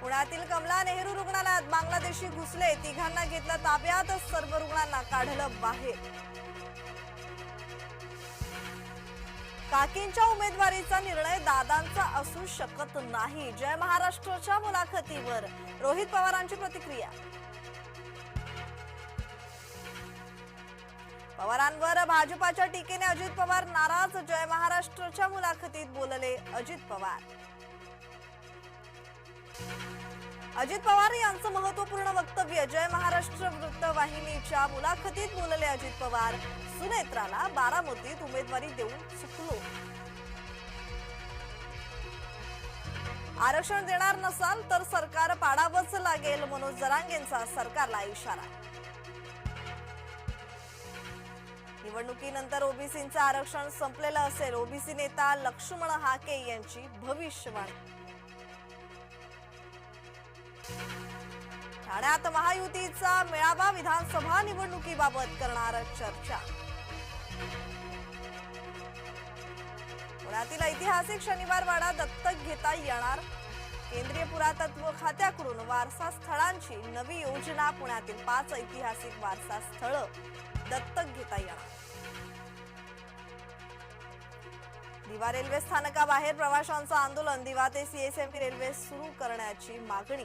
पुण्यातील कमला नेहरू रुग्णालयात बांगलादेशी घुसले. तिघांना घेतलं ताब्यात सर्व रुग्णांना काढलं बाहेर. काकींच्या उमेदवारीचा निर्णय दादांचा असू शकत नाही. जय महाराष्ट्रच्या मुलाखतीवर. रोहित पवारांची प्रतिक्रिया. पवारांवर भाजपाच्या टीकेने अजित पवार नाराज. जय महाराष्ट्रच्या मुलाखतीत बोलले अजित पवार. अजित पवार यांचं महत्त्वपूर्ण वक्तव्य जय महाराष्ट्र वृत्तवाहिनीच्या मुलाखतीत बोलले अजित पवार. सुनेत्राला बारामतीत उमेदवारी देऊन चुकलो आरक्षण देणार नसाल तर सरकार पाडावंच लागेल मनोज जरांगेंचा सरकारला इशारा. निवडणुकीनंतर ओबीसींचं आरक्षण संपलेलं असेल ओबीसी नेता लक्ष्मण हाके यांची भविष्यवाणी. ठाण्यात महायुतीचा मेळावा विधानसभा निवडणुकीबाबत करणार चर्चा. पुण्यातील ऐतिहासिक शनिवार वाडा दत्तक घेता येणार. केंद्रीय पुरातत्व खात्याकडून वारसा स्थळांची नवी योजना पुण्यातील पाच ऐतिहासिक वारसा स्थळ दत्तक घेता येणार. दिवा रेल्वे स्थानकाबाहेर प्रवाशांचं आंदोलन. दिवा ते सीएसएमटी रेल्वे सुरू करण्याची मागणी.